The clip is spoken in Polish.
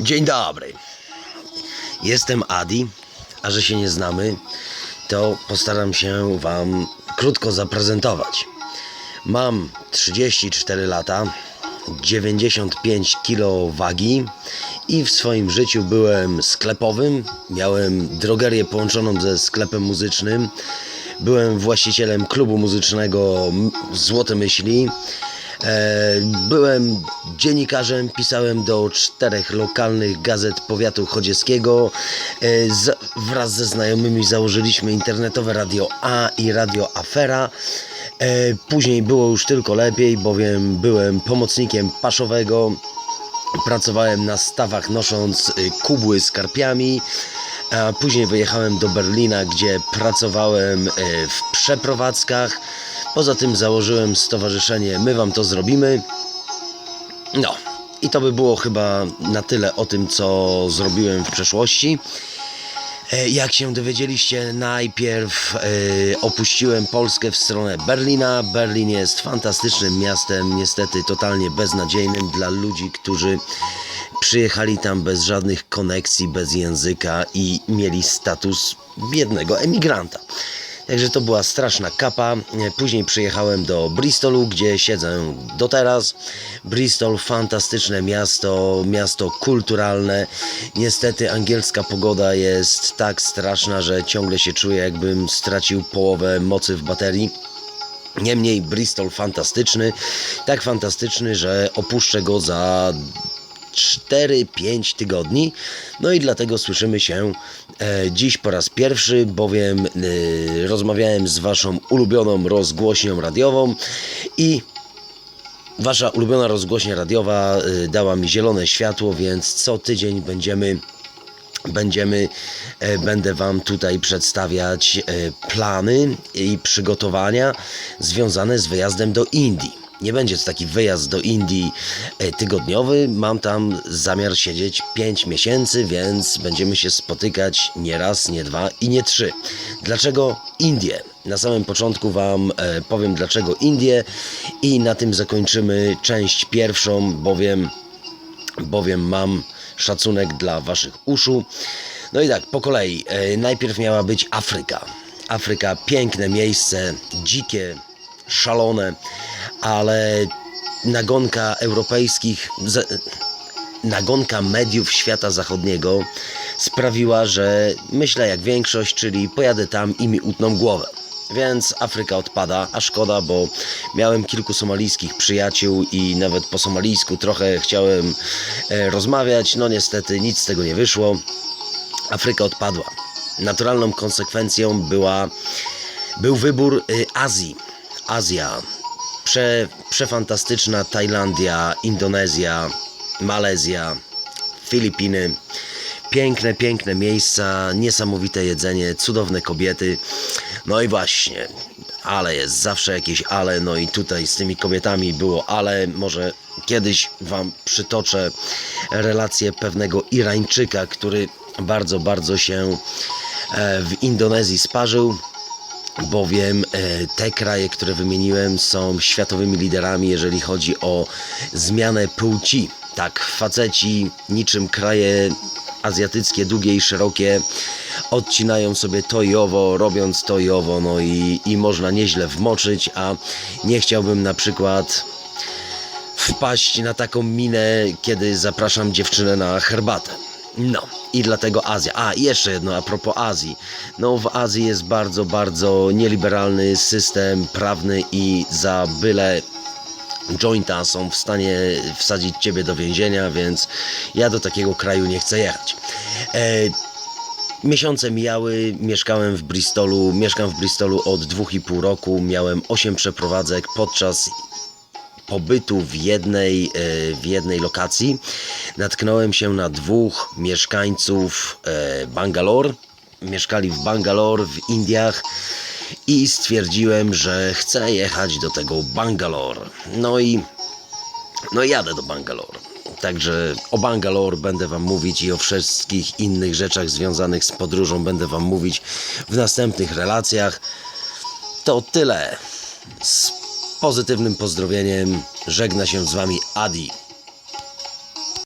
Dzień dobry. Jestem Adi, a że się nie znamy, to postaram się Wam krótko zaprezentować. Mam 34 lata, 95 kg wagi i w swoim życiu byłem sklepowym. Miałem drogerię połączoną ze sklepem muzycznym. Byłem właścicielem klubu muzycznego Złote Myśli. E, Byłem dziennikarzem, pisałem do czterech lokalnych gazet powiatu chodzieckiego. E, Wraz ze znajomymi założyliśmy internetowe Radio A i Radio Afera. E, Później było już tylko lepiej, bowiem byłem pomocnikiem paszowego. Pracowałem na stawach nosząc y, kubły z karpiami. A później wyjechałem do Berlina, gdzie pracowałem y, w przeprowadzkach. Poza tym założyłem stowarzyszenie My Wam to zrobimy. No, i to by było chyba na tyle o tym, co zrobiłem w przeszłości. E, Jak się dowiedzieliście, najpierw e, opuściłem Polskę w stronę Berlina. Berlin jest fantastycznym miastem, niestety totalnie beznadziejnym dla ludzi, którzy przyjechali tam bez żadnych koneksji, bez języka i mieli status biednego emigranta. Także to była straszna kapa. Później przyjechałem do Bristolu, gdzie siedzę do teraz. Bristol, fantastyczne miasto, miasto kulturalne. Niestety angielska pogoda jest tak straszna, że ciągle się czuję, jakbym stracił połowę mocy w baterii. Niemniej Bristol fantastyczny, tak fantastyczny, że opuszczę go za 4-5 tygodni. No i dlatego słyszymy się e, dziś po raz pierwszy, bowiem e, rozmawiałem z Waszą ulubioną rozgłośnią radiową i Wasza ulubiona rozgłośnia radiowa e, dała mi zielone światło, więc co tydzień będziemy będziemy, będę Wam tutaj przedstawiać plany i przygotowania związane z wyjazdem do Indii. Nie będzie to taki wyjazd do Indii e, tygodniowy. Mam tam zamiar siedzieć 5 miesięcy, więc będziemy się spotykać nie raz, nie dwa i nie trzy. Dlaczego Indie? Na samym początku Wam e, powiem dlaczego Indie i na tym zakończymy część pierwszą, bowiem bowiem mam szacunek dla Waszych uszu. No i tak, po kolei. E, najpierw miała być Afryka. Afryka, piękne miejsce, dzikie, szalone, ale nagonka europejskich, nagonka mediów świata zachodniego sprawiła, że myślę jak większość, czyli pojadę tam i mi utną głowę. Więc Afryka odpada, a szkoda, bo miałem kilku somalijskich przyjaciół i nawet po somalijsku trochę chciałem e, rozmawiać. No niestety nic z tego nie wyszło. Afryka odpadła. Naturalną konsekwencją była, był wybór y, Azji. Azja. Prze, przefantastyczna Tajlandia, Indonezja, Malezja, Filipiny. Piękne, piękne miejsca, niesamowite jedzenie, cudowne kobiety. No i właśnie, ale jest zawsze jakieś ale, no i tutaj z tymi kobietami było ale. Może kiedyś Wam przytoczę relację pewnego Irańczyka, który bardzo, bardzo się e, w Indonezji sparzył bowiem e, te kraje, które wymieniłem, są światowymi liderami, jeżeli chodzi o zmianę płci. Tak, faceci niczym kraje azjatyckie, długie i szerokie, odcinają sobie to i owo, robiąc to i owo, no i, i można nieźle wmoczyć, a nie chciałbym na przykład wpaść na taką minę, kiedy zapraszam dziewczynę na herbatę. No, i dlatego Azja. A, i jeszcze jedno a propos Azji. No, w Azji jest bardzo, bardzo nieliberalny system prawny i za byle jointa są w stanie wsadzić ciebie do więzienia, więc ja do takiego kraju nie chcę jechać. E, Miesiące mijały, mieszkałem w Bristolu, mieszkam w Bristolu od 2,5 roku, miałem 8 przeprowadzek podczas pobytu w jednej, e, w jednej lokacji natknąłem się na dwóch mieszkańców e, Bangalore. Mieszkali w Bangalore w Indiach i stwierdziłem, że chcę jechać do tego Bangalore. No i no jadę do Bangalore. Także o Bangalore będę Wam mówić i o wszystkich innych rzeczach związanych z podróżą będę Wam mówić w następnych relacjach. To tyle. Pozytywnym pozdrowieniem żegna się z Wami Adi.